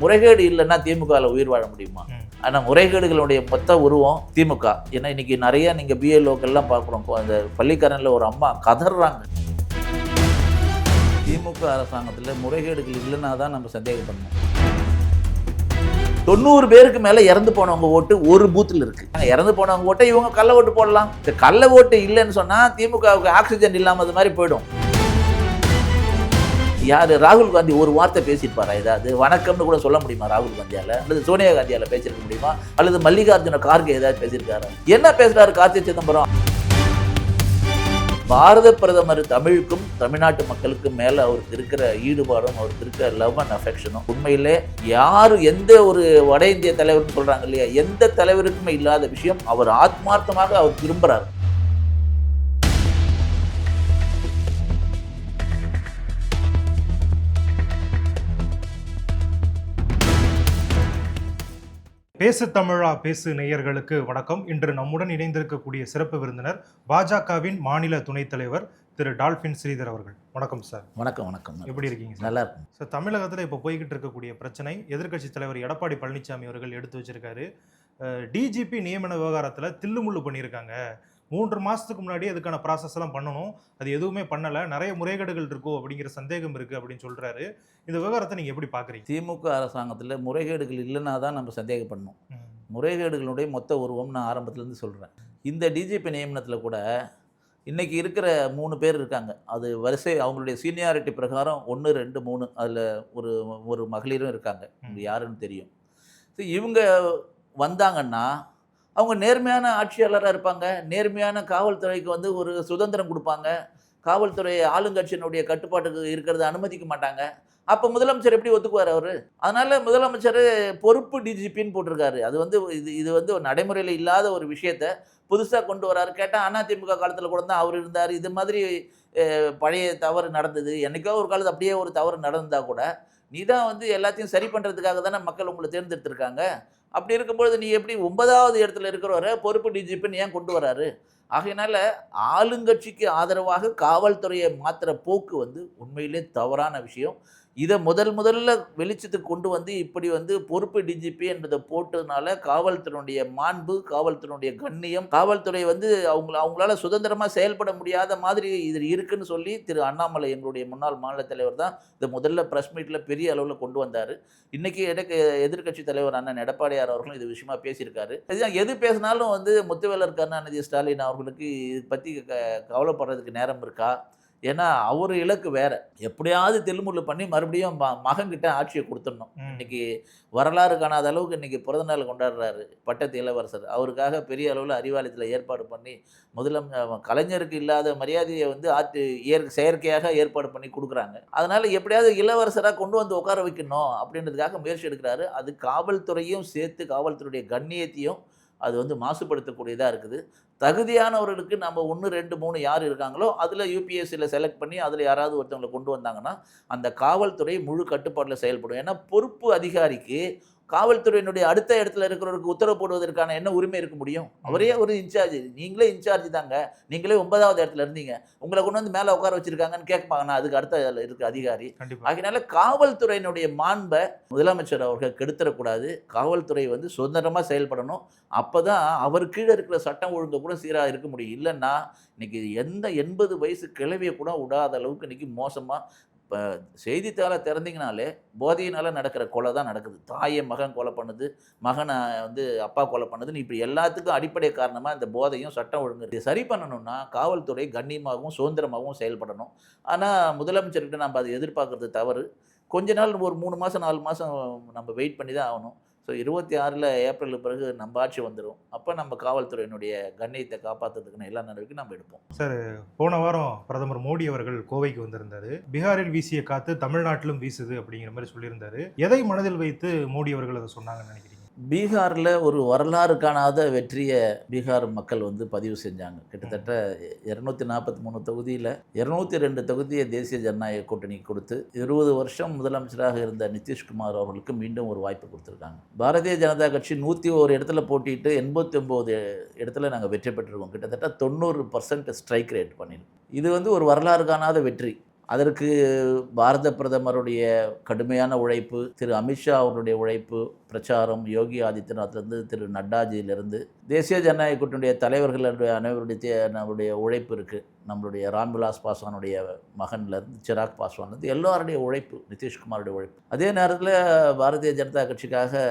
முறைகேடு இல்லைன்னா திமுகவில் உயிர் வாழ முடியுமா. ஆனால் முறைகேடுகளுடைய மொத்த உருவம் திமுக. ஏன்னா இன்னைக்கு நிறைய நீங்கள் பிஎல்ஓக்கெல்லாம் பார்க்குறோம். அந்த பள்ளிக்கரனில் ஒரு அம்மா கதறாங்க திமுக அரசாங்கத்தில் முறைகேடுகள் இல்லைன்னா தான் நம்ம சந்தேகப்படணும். தொண்ணூறு பேருக்கு மேலே இறந்து போனவங்க ஓட்டு ஒரு பூத்தில் இருக்கு. இறந்து போனவங்க ஓட்டை இவங்க கள்ள ஓட்டு போடலாம். இந்த கள்ள ஓட்டு இல்லைன்னு சொன்னால் திமுகவுக்கு ஆக்சிஜன் இல்லாமல் மாதிரி போயிடும். யார்? ராகுல் காந்தி ஒரு வார்த்தை பேசியிருப்பாரா? ஏதாவது? வணக்கம்னு கூட சொல்ல முடியுமா ராகுல் காந்தியால? அல்லது சோனியா காந்தியால பேசியிருக்க முடியுமா? அல்லது மல்லிகார்ஜுன கார்கே ஏதாவது பேசியிருக்காரா? என்ன பேசுறாரு கார்த்தி சிதம்பரம்? பாரத பிரதமர் தமிழுக்கும் தமிழ்நாட்டு மக்களுக்கும் மேல அவருக்கு இருக்கிற ஈடுபாடும் அவருக்கு இருக்கிற லவ் அண்ட் அஃபெக்ஷனும் உண்மையிலே யார் எந்த ஒரு வட இந்திய தலைவர்னு சொல்றாங்க இல்லையா? எந்த தலைவருக்குமே இல்லாத விஷயம். அவர் ஆத்மார்த்தமாக அவர் விரும்புகிறார் பேசு தமிழா பேசு நேயர்களுக்கு வணக்கம். இன்று நம்முடன் இணைந்திருக்கக்கூடிய சிறப்பு விருந்தினர் பாஜகவின் மாநில துணைத் தலைவர் திரு டால்பின் ஸ்ரீதர் அவர்கள். வணக்கம் சார். வணக்கம் வணக்கம். எப்படி இருக்கீங்க சார்? நல்லா இருக்கும். சார் தமிழகத்தில் இப்போ போய்கிட்டு இருக்கக்கூடிய பிரச்சனை எதிர்க்கட்சி தலைவர் எடப்பாடி பழனிசாமி அவர்கள் எடுத்து வச்சிருக்காரு. டிஜிபி நியமன விவகாரத்தில் தில்லுமுள்ளு பண்ணியிருக்காங்க. மூன்று மாசத்துக்கு முன்னாடி அதுக்கான ப்ராசஸ் எல்லாம் பண்ணணும். அது எதுவுமே பண்ணல. நிறைய முறைகேடுகள் இருக்கோ அப்படிங்கிற சந்தேகம் இருக்கு அப்படின்னு சொல்றாரு. இந்த விவகாரத்தை நீங்க எப்படி பாக்குறீங்க? திமுக அரசாங்கத்தில் முறைகேடுகள் இல்லைன்னா தான் நம்ம சந்தேகப்படணும். முறைகேடுகளுடைய மொத்த உருவம் நான் ஆரம்பத்துலேருந்து சொல்கிறேன் இந்த டிஜிபி நியமனத்தில் கூட இன்றைக்கி இருக்கிற மூணு பேர் இருக்காங்க. அது வரிசை அவங்களுடைய சீனியாரிட்டி பிரகாரம் ஒன்று ரெண்டு மூணு அதில் ஒரு ஒரு மகளிரும் இருக்காங்க. யாருன்னு தெரியும். இவங்க வந்தாங்கன்னா அவங்க நேர்மையான ஆட்சியாளராக இருப்பாங்க. நேர்மையான காவல்துறைக்கு வந்து ஒரு சுதந்திரம் கொடுப்பாங்க. காவல்துறை ஆளுங்கட்சியினுடைய கட்டுப்பாட்டுக்கு இருக்கிறத அனுமதிக்க மாட்டாங்க. அப்போ முதலமைச்சர் எப்படி ஒத்துக்குவார் அவர்? அதனால் முதலமைச்சர் பொறுப்பு டிஜிபின்னு போட்டிருக்காரு. அது வந்து இது இது வந்து ஒரு நடைமுறையில் இல்லாத ஒரு விஷயத்த புதுசாக கொண்டு வராரு. கேட்டால் அதிமுக காலத்தில் கூட தான் அவர் இருந்தார். இது மாதிரி பழைய தவறு நடந்தது. என்னைக்கோ ஒரு காலத்து அப்படியே ஒரு தவறு நடந்தால் கூட நீ தான் வந்து எல்லாத்தையும் சரி பண்ணுறதுக்காக தானே மக்கள் உங்களை தேர்ந்தெடுத்திருக்காங்க. அப்படி இருக்கும்பொழுது நீ எப்படி ஒன்பதாவது இடத்துல இருக்கிறவரை பொறுப்பு டிஜிபின்னு ஏன் கொண்டு வராரு? ஆகையினால ஆளுங்கட்சிக்கு ஆதரவாக காவல்துறையை மாத்திர போக்கு வந்து உண்மையிலே தவறான விஷயம். இதை முதல் முதல்ல வெளிச்சத்துக்கு கொண்டு வந்து இப்படி வந்து பொறுப்பு டிஜிபி என்பதை போட்டதுனால காவல்துறையினுடைய மாண்பு காவல்துறையினுடைய கண்ணியம் காவல்துறை வந்து அவங்கள அவங்களால சுதந்திரமாக செயல்பட முடியாத மாதிரி இது இருக்குன்னு சொல்லி திரு அண்ணாமலை எங்களுடைய முன்னாள் மாநில தலைவர் தான் இதை முதல்ல ப்ரெஸ் மீட்டில் பெரிய அளவில் கொண்டு வந்தார். இன்றைக்கி எனக்கு எதிர்க்கட்சி தலைவர் அண்ணன் எடப்பாடியார் அவர்களும் இது விஷயமா பேசியிருக்காரு. இதுதான் எது பேசினாலும் வந்து முத்துவேலர் கருணாநிதி ஸ்டாலின் அவர்களுக்கு இது பற்றி க கவலைப்படுறதுக்கு நேரம் இருக்கா? ஏன்னா அவர் இலக்கு வேற. எப்படியாவது தெலுங்குல பண்ணி மறுபடியும் மகன்கிட்ட ஆட்சியை கொடுத்துடணும். இன்னைக்கு வரலாறு காணாத அளவுக்கு இன்னைக்கு பிறந்தநாள் கொண்டாடுறாரு பட்டத்து இளவரசர். அவருக்காக பெரிய அளவில் அறிவாலயத்தில் ஏற்பாடு பண்ணி முதலம் கலைஞருக்கு இல்லாத மரியாதையை வந்து ஆற்று இயற் செயற்கையாக ஏற்பாடு பண்ணி கொடுக்குறாங்க. அதனால எப்படியாவது இளவரசராக கொண்டு வந்து உட்கார வைக்கணும் அப்படின்றதுக்காக முயற்சி எடுக்கிறாரு. அது காவல்துறையும் சேர்த்து காவல்துறையுடைய கண்ணியத்தையும் அது வந்து மாசுபடுத்தக்கூடியதாக இருக்குது. தகுதியானவர்களுக்கு நம்ம ஒன்று ரெண்டு மூணு யார் இருக்காங்களோ அதில் யூபிஎஸ்சியில் செலக்ட் பண்ணி அதில் யாராவது ஒருத்தவங்களை கொண்டு வந்தாங்கன்னா அந்த காவல்துறை முழு கட்டுப்பாட்டில் செயல்படும். ஏன்னா பொறுப்பு அதிகாரிக்கு காவல்துறையினுடைய அடுத்த இடத்துல இருக்கிறவருக்கு உத்தரவு போடுவதற்கான என்ன உரிமை இருக்க முடியும்? அவரே ஒரு இன்சார்ஜ். நீங்களே இன்சார்ஜ் தாங்க. நீங்களே ஒன்பதாவது இடத்துல இருந்தீங்க. உங்களை கொண்டு வந்து மேலே உட்கார வச்சிருக்காங்கன்னு கேட்பாங்கன்னா அதுக்கு அடுத்த இருக்கு அதிகாரி. ஆகையினால காவல்துறையினுடைய மாண்பை முதலமைச்சர் அவர்கள் கெடுத்துடக்கூடாது. காவல்துறை வந்து சுதந்திரமாக செயல்படணும். அப்போ தான் அவர் கீழே இருக்கிற சட்டம் ஒழுங்கு கூட சீராக இருக்க முடியும். இல்லைன்னா இன்னைக்கு எந்த எண்பது வயசு கிழவியை கூட விடாத அளவுக்கு இன்னைக்கு மோசமாக இப்போ செய்தித்தாளை திறந்தீங்கனாலே போதையினால் நடக்கிற கொலை தான் நடக்குது. தாயை மகன் கொலை பண்ணுது மகனை வந்து அப்பா கொலை பண்ணுதுன்னு இப்படி எல்லாத்துக்கும் அடிப்படை காரணமாக இந்த போதையும் சட்டம் ஒழுங்கு இதை சரி பண்ணணும்னா காவல்துறை கண்ணியமாகவும் சுதந்திரமாகவும் செயல்படணும். ஆனால் முதலமைச்சர்கிட்ட நம்ம அதை எதிர்பார்க்கறது தவறு. கொஞ்ச நாள் ஒரு மூணு மாதம் நாலு மாதம் நம்ம வெயிட் பண்ணி தான் ஆகணும். ஸோ இருபத்தி ஆறில் ஏப்ரலுக்கு பிறகு நம்ம ஆட்சி வந்துடும் அப்போ நம்ம காவல்துறையினுடைய கண்ணியத்தை காப்பாற்றுறதுக்குன்னு எல்லா நடவடிக்கையும் நம்ம எடுப்போம். சார் போன வாரம் பிரதமர் மோடி அவர்கள் கோவைக்கு வந்திருந்தாரு. பீகாரில் வீசிய காத்து தமிழ்நாட்டிலும் வீசுது அப்படிங்கிற மாதிரி சொல்லியிருந்தாரு. எதை மனதில் வைத்து மோடி அவர்கள் அதை சொன்னாங்கன்னு நினைக்கிறீங்க? பீகாரில் ஒரு வரலாறு காணாத வெற்றியை பீகார் மக்கள் வந்து பதிவு செஞ்சாங்க. கிட்டத்தட்ட இரநூத்தி நாற்பத்தி மூணு தொகுதியில் இரநூத்தி ரெண்டு தொகுதியை தேசிய ஜனநாயக கூட்டணி கொடுத்து இருபது வருஷம் முதலமைச்சராக இருந்த நிதிஷ்குமார் அவர்களுக்கு மீண்டும் ஒரு வாய்ப்பு கொடுத்துருக்காங்க. பாரதிய ஜனதா கட்சி நூற்றி ஒரு இடத்துல போட்டிட்டு எண்பத்தி ஒம்பது இடத்துல நாங்கள் வெற்றி பெற்றிருக்கோம். கிட்டத்தட்ட தொண்ணூறு பர்சன்ட் ஸ்ட்ரைக் ரேட் பண்ணியிருக்கோம் இது வந்து ஒரு வரலாறு காணாத வெற்றி. அதற்கு பாரத பிரதமருடைய கடுமையான உழைப்பு திரு அமித்ஷா அவருடைய உழைப்பு பிரச்சாரம் யோகி ஆதித்யநாத்லேருந்து திரு நட்டாஜியிலிருந்து தேசிய ஜனநாயக கூட்டணியுடைய தலைவர்களுடைய அனைவருடைய நம்மளுடைய உழைப்பு இருக்குது நம்மளுடைய ராம்விலாஸ் பாஸ்வானுடைய மகன்லேருந்து சிராக் பாஸ்வான்லேருந்து எல்லோருடைய உழைப்பு நிதிஷ்குமாருடைய உழைப்பு. அதே நேரத்தில் பாரதிய ஜனதா கட்சிக்காக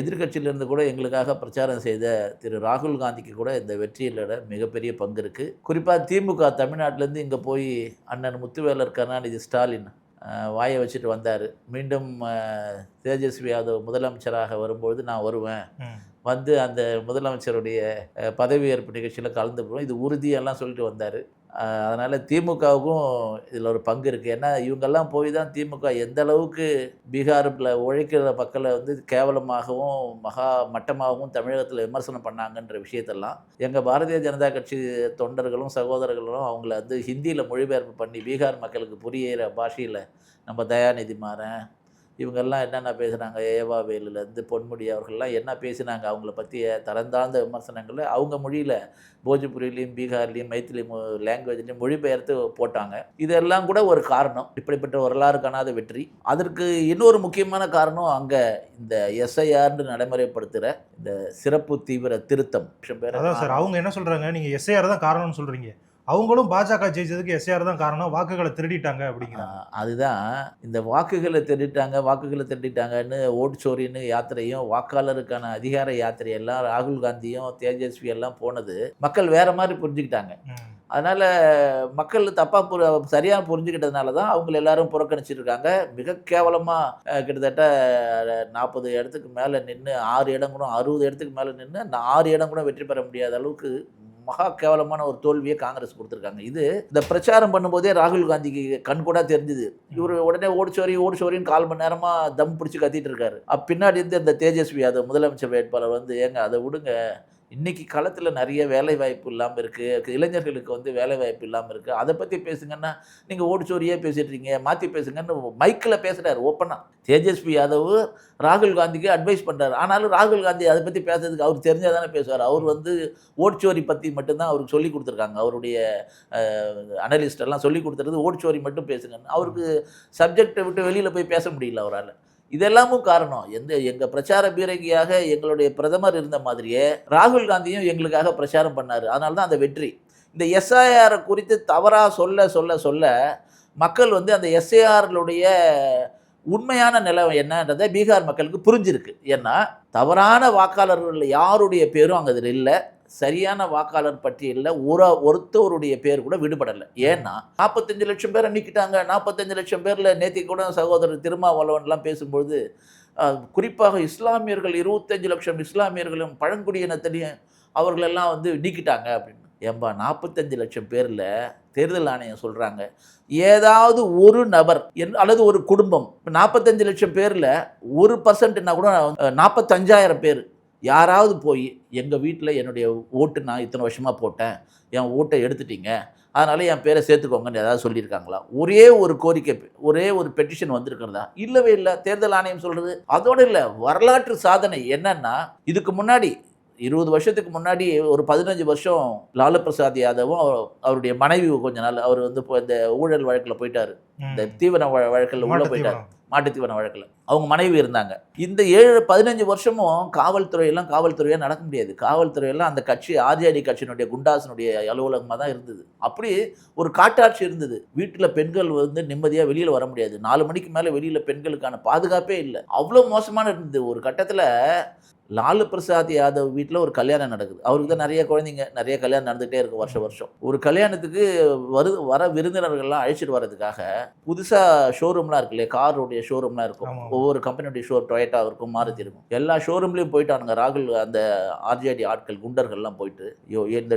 எதிர்க்கட்சியிலிருந்து கூட எங்களுக்காக பிரச்சாரம் செய்த திரு ராகுல் காந்திக்கு கூட இந்த வெற்றியில் மிகப்பெரிய பங்கு இருக்குது குறிப்பாக திமுக தமிழ்நாட்டிலேருந்து இங்கே போய் அண்ணன் முத்துவேலர் கருணாநிதி ஸ்டாலின் வாயை வச்சுட்டு வந்தார். மீண்டும் தேஜஸ்வி யாதவ் முதலமைச்சராக வரும்பொழுது நான் வருவேன். வந்து அந்த முதலமைச்சருடைய பதவி பதவியேற்பு நிகழ்ச்சியில் கலந்து கலந்துக்கிறோம் இது உறுதியெல்லாம் சொல்லிட்டு வந்தார். அதனால் திமுகவுக்கும் இதில் ஒரு பங்கு இருக்குது ஏன்னா இவங்கெல்லாம் போய் தான் திமுக எந்த அளவுக்கு பீகாரில் உழைக்கிற மக்களை வந்து கேவலமாகவும் மகா மட்டமாகவும் தமிழகத்தில் விமர்சனம் பண்ணாங்கன்ற விஷயத்தெல்லாம் எங்கள் பாரதிய ஜனதா கட்சி தொண்டர்களும் சகோதரர்களும் அவங்கள வந்து ஹிந்தியில் மொழிபெயர்ப்பு பண்ணி பீகார் மக்களுக்கு புரியிற பாஷையில் நம்ம தயாநிதி மாறன் இவங்கெல்லாம் என்னென்ன பேசுகிறாங்க ஏவா வேலுலேருந்து பொன்முடி அவர்கள்லாம் என்ன பேசினாங்க? அவங்கள பற்றிய தரந்தாழ்ந்த விமர்சனங்களை. அவங்க மொழியில் போஜ்புரிலையும் பீகார்லேயும் மைத்திலி லாங்குவேஜ்லேயும் மொழிபெயர்த்து போட்டாங்க. இதெல்லாம் கூட ஒரு காரணம். இப்படிப்பட்ட வரலாறு காணாத வெற்றி. அதற்கு இன்னொரு முக்கியமான காரணம் அங்கே இந்த எஸ்ஐஆர்னு நடைமுறைப்படுத்துகிற இந்த சிறப்பு தீவிர திருத்தம். பேர் அதான் சார் அவங்க என்ன சொல்கிறாங்க நீங்கள் எஸ்ஐஆர் தான் காரணம்னு சொல்கிறீங்க அவங்களும் பாஜக ஜெயிச்சதுக்கு எஸ்ஐஆர் தான் காரணம். வாக்குகளை திருடிட்டாங்க அப்படிங்கிறாங்க. அதுதான். இந்த வாக்குகளை திருடிட்டாங்க வாக்குகளை திருடிட்டாங்கன்னு ஓட்சோரின்னு யாத்திரையும் வாக்காளருக்கான அதிகார யாத்திரையெல்லாம் ராகுல் காந்தியும் தேஜஸ்வி எல்லாம் போனது மக்கள் வேற மாதிரி புரிஞ்சுக்கிட்டாங்க. அதனால் மக்கள் தப்பாக புரி சரியாக புரிஞ்சுக்கிட்டதுனால தான் அவங்க எல்லாரும் புறக்கணிச்சிருக்காங்க. மிக கேவலமாக கிட்டத்தட்ட நாற்பது இடத்துக்கு மேலே நின்று ஆறு இடம் கூட அறுபது இடத்துக்கு மேலே நின்று அந்த ஆறு இடம் கூட வெற்றி பெற முடியாத அளவுக்கு மகா கேவலமான ஒரு தோல்வியை காங்கிரஸ் கொடுத்துருக்காங்க. இது இந்த பிரச்சாரம் பண்ணும்போதே ராகுல் காந்திக்கு கண் கூட தெரிஞ்சுது. இவர் உடனே ஓடிச்சோரி ஓடிச்சோரின்னு கால் மணி நேரமாக தம் பிடிச்சி கத்திட்டு இருக்காரு. பின்னாடி இருந்து இந்த தேஜஸ்வி யாதவ் முதலமைச்சர் வேட்பாளர் வந்து ஏங்க அதை விடுங்க. இன்றைக்கி காலத்தில் நிறைய வேலை வாய்ப்பு இல்லாமல் இருக்குது இளைஞர்களுக்கு வந்து வேலை வாய்ப்பு இல்லாமல் இருக்குது அதை பற்றி பேசுங்கன்னா நீங்கள் ஓடிச்சோரியே பேசிட்டு இருக்கீங்க மாற்றி பேசுங்கன்னு மைக்கில் பேசுகிறார் ஓப்பனாக தேஜஸ்வி யாதவ் ராகுல் காந்திக்கு அட்வைஸ் பண்ணுறாரு ஆனாலும் ராகுல் காந்தி அதை பற்றி பேசுறதுக்கு அவர் தெரிஞ்சால் தானே பேசுவார். அவர் வந்து ஓடிச்சோரி பற்றி மட்டும்தான் அவருக்கு சொல்லி கொடுத்துருக்காங்க. அவருடைய அனலிஸ்ட் எல்லாம் சொல்லி கொடுத்துறது ஓடிச்சோரி மட்டும் பேசுங்கன்னு. அவருக்கு சப்ஜெக்டை விட்டு வெளியில் போய் பேச முடியல அவரால். இதெல்லாமும் காரணம். எந்த எங்கள் பிரச்சார பீரங்கியாக எங்களுடைய பிரதமர் இருந்த மாதிரியே ராகுல் காந்தியும் எங்களுக்காக பிரச்சாரம் பண்ணார். அதனால தான் அந்த வெற்றி. இந்த எஸ்ஐஆர் குறித்து தவறாக சொல்ல சொல்ல சொல்ல மக்கள் வந்து அந்த எஸ்ஐஆர்களுடைய உண்மையான நிலைமை என்னன்றதை பீகார் மக்களுக்கு புரிஞ்சிருக்கு. ஏன்னா தவறான வாக்காளர்கள் யாருடைய பேரும் அங்கே அதில் இல்லை. சரியான வாக்காளர் பட்டியலில் ஒரு ஒருத்தவருடைய பேர் கூட விடுபடலை. ஏன்னா நாற்பத்தஞ்சு லட்சம் பேரை நீக்கிட்டாங்க. நாற்பத்தஞ்சு லட்சம் பேரில் நேத்தி கூட சகோதரர் திருமாவளவன்லாம் பேசும்பொழுது குறிப்பாக இஸ்லாமியர்கள் இருபத்தஞ்சு லட்சம் இஸ்லாமியர்களும் பழங்குடியினத்திலையும் அவர்களெல்லாம் வந்து நீக்கிட்டாங்க அப்படின்னு. ஏம்பா நாற்பத்தஞ்சு லட்சம் பேரில் தேர்தல் ஆணையம் சொல்கிறாங்க ஏதாவது ஒரு நபர் என் அல்லது ஒரு குடும்பம் இப்போ நாற்பத்தஞ்சு லட்சம் பேரில் ஒரு பர்சன்ட்னா கூட நாற்பத்தஞ்சாயிரம் பேர் யாராவது போய் எங்கள் வீட்டில் என்னுடைய ஓட்டு நான் இத்தனை வருஷமாக போட்டேன். என் ஓட்டை எடுத்துட்டீங்க. அதனால் என் பேரை சேர்த்துக்கோங்கன்னு ஏதாவது சொல்லியிருக்காங்களா? ஒரே ஒரு கோரிக்கை ஒரே ஒரு பெட்டிஷன் வந்திருக்கிறதா? இல்லவே இல்லை. தேர்தல் ஆணையம் சொல்கிறது அதோடு இல்லை. வரலாற்று சாதனை என்னன்னா இதுக்கு முன்னாடி இருபது வருஷத்துக்கு முன்னாடி ஒரு பதினஞ்சு வருஷம் லாலு பிரசாத் யாதவும் அவர் அவருடைய மனைவி கொஞ்ச நாள் அவர் வந்து இப்போ இந்த ஊழல் வழக்கில் போயிட்டாரு. இந்த தீவன வழ- வழக்கில் உள்ள போயிட்டார். மாட்டுத்தீவன வழக்கில். அவங்க மனைவி இருந்தாங்க. இந்த ஏழு பதினஞ்சு வருஷமும் காவல்துறையெல்லாம் காவல்துறையாக நடக்க முடியாது. காவல்துறையெல்லாம் அந்த கட்சி ஆர்ஜேடி கட்சியினுடைய குண்டாசனுடைய அலுவலகமாக தான் இருந்தது. அப்படி ஒரு காட்டாட்சி இருந்தது. வீட்டில் பெண்கள் வந்து நிம்மதியாக வெளியில் வர முடியாது. நாலு மணிக்கு மேலே வெளியில் பெண்களுக்கான பாதுகாப்பே இல்லை. அவ்வளோ மோசமான இருந்தது. ஒரு கட்டத்தில் லாலு பிரசாத் யாதவ் வீட்டில் ஒரு கல்யாணம் நடக்குது. அவருக்கு தான் நிறைய குழந்தைங்க நிறைய கல்யாணம் நடந்துகிட்டே இருக்கும் வருஷம் வருஷம். ஒரு கல்யாணத்துக்கு வரு வர விருந்தினர்கள்லாம் அழைச்சிட்டு வர்றதுக்காக புதுசாக ஷோரூம்லாம் இருக்கு இல்லையா? காருடைய ஷோரூம்லாம் இருக்கும். ஒவ்வொரு கம்பெனியுடைய ஷோ டொயட்டா இருக்கும் மாருதி இருக்கும். எல்லா ஷோரூம்லேயும் போயிட்டானுங்க. ராகுல் அந்த ஆர்ஜேடி ஆட்கள் குண்டர்கள்லாம் போயிட்டு. ஐயோ இந்த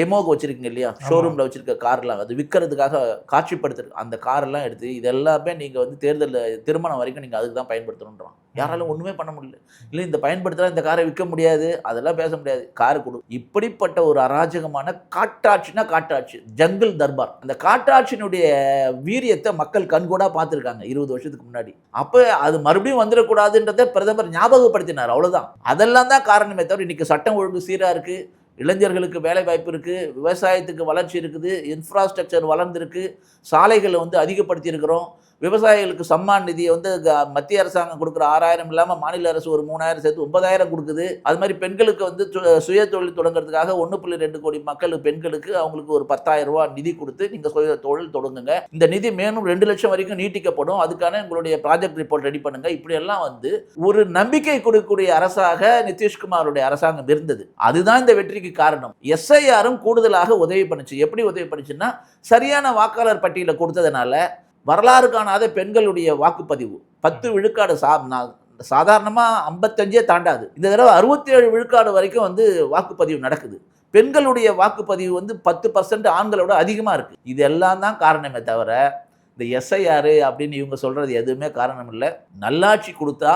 டெமோக்கு வச்சிருக்கீங்க இல்லையா? ஷோரூமில் வச்சிருக்க கார்லாம் அது விற்கிறதுக்காக காட்சிப்படுத்துறது அந்த காரெல்லாம் எடுத்து இதெல்லாமே நீங்கள் வந்து தேர்தலில் திருமணம் வரைக்கும் நீங்கள் அதுக்கு தான் பயன்படுத்தணுன்றான் யாராலும் ஒன்றுமே பண்ண முடியல. இல்லை இந்த பயன்படுத்தினா இந்த காரை விற்க முடியாது அதெல்லாம் பேச முடியாது. காரை கொடு. இப்படிப்பட்ட ஒரு அராஜகமான காட்டாட்சினா காட்டாட்சி. ஜங்கிள் தர்பார். அந்த காட்டாட்சியினுடைய வீரியத்தை மக்கள் கண்கூடாக பார்த்துருக்காங்க இருபது வருஷத்துக்கு முன்னாடி. அப்போ அது மறுபடியும் வந்துடக்கூடாதுன்றதை பிரதமர் ஞாபகப்படுத்தினார். அவ்வளோதான் அதெல்லாம் தான் காரணமே தவிர இன்றைக்கி சட்டம் ஒழுங்கு சீராக இருக்குது இளைஞர்களுக்கு வேலை வாய்ப்பு இருக்குது விவசாயத்துக்கு வளர்ச்சி இருக்குது. இன்ஃப்ராஸ்ட்ரக்சர் வளர்ந்துருக்கு. சாலைகளை வந்து அதிகப்படுத்தியிருக்கிறோம். விவசாயிகளுக்கு சம்மான் நிதியை வந்து க- மத்திய அரசாங்கம் கொடுக்குற ஆறாயிரம் இல்லாமல் மாநில அரசு ஒரு மூணாயிரம் சேர்த்து ஒன்பதாயிரம் கொடுக்குது. அது மாதிரி பெண்களுக்கு வந்து சு- சுய தொழில் தொடங்குறதுக்காக ஒன்று புள்ளி ரெண்டு கோடி மக்கள் பெண்களுக்கு அவங்களுக்கு ஒரு பத்தாயிரம் ரூபா நிதி கொடுத்து நீங்கள் சுய தொழில் தொடங்குங்க. இந்த நிதி மேலும் ரெண்டு லட்சம் வரைக்கும் நீட்டிக்கப்படும். அதுக்கான உங்களுடைய ப்ராஜெக்ட் ரிப்போர்ட் ரெடி பண்ணுங்க. இப்படியெல்லாம் வந்து ஒரு நம்பிக்கை கொடுக்கக்கூடிய அரசாக நிதிஷ்குமாருடைய அரசாங்கம் இருந்தது. அதுதான் இந்த வெற்றிக்கு காரணம். எஸ்ஐஆரும் கூடுதலாக உதவி பண்ணுச்சு. எப்படி உதவி பண்ணுச்சுன்னா சரியான வாக்காளர் பட்டியலை கொடுத்ததுனால வரலாறு காணாத பெண்களுடைய வாக்குப்பதிவு. பத்து விழுக்காடு சா சாதாரணமாக ஐம்பத்தஞ்சே தாண்டாது. இந்த தடவை அறுபத்தி ஏழு விழுக்காடு வரைக்கும் வந்து வாக்குப்பதிவு நடக்குது. பெண்களுடைய வாக்குப்பதிவு வந்து பத்து பர்சன்ட் ஆண்களோட அதிகமாக இருக்குது இதெல்லாம் தான் காரணமே தவிர இந்த எஸ்ஐஆர் அப்படின்னு இவங்க சொல்கிறது எதுவுமே காரணம் இல்லை. நல்லாட்சி கொடுத்தா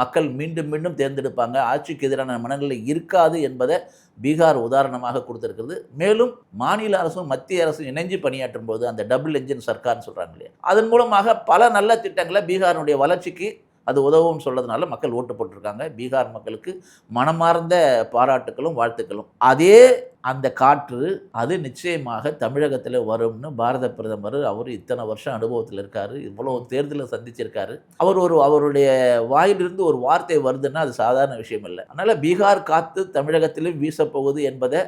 மக்கள் மீண்டும் மீண்டும் தேர்ந்தெடுப்பாங்க. ஆட்சிக்கு எதிரான மனநிலை இருக்காது என்பதை பீகார் உதாரணமாக கொடுத்துருக்கிறது. மேலும் மாநில அரசும் மத்திய அரசும் இணைஞ்சு பணியாற்றும் போது அந்த டபுள் என்ஜின் சர்க்கார்னு சொல்கிறாங்க இல்லையா? அதன் மூலமாக பல நல்ல திட்டங்களை பீகாரினுடைய வளர்ச்சிக்கு அது உதவும் சொல்றதுனால மக்கள் ஓட்டு போட்டிருக்காங்க. பீகார் மக்களுக்கு மனமார்ந்த பாராட்டுகளும் வாழ்த்துக்களும். அதே அந்த காற்று அது நிச்சயமாக தமிழகத்தில் வரும்னு பாரத பிரதமர் அவர் இத்தனை வருஷம் அனுபவத்தில் இருக்கார். இவ்வளோ தேர்தலை சந்திச்சிருக்காரு. அவர் ஒரு அவருடைய வாயிலிருந்து ஒரு வார்த்தை வருதுன்னா அது சாதாரண விஷயம் இல்லை. அதனால் பீகார் காத்து தமிழகத்திலும் வீசப்போகுது என்பதை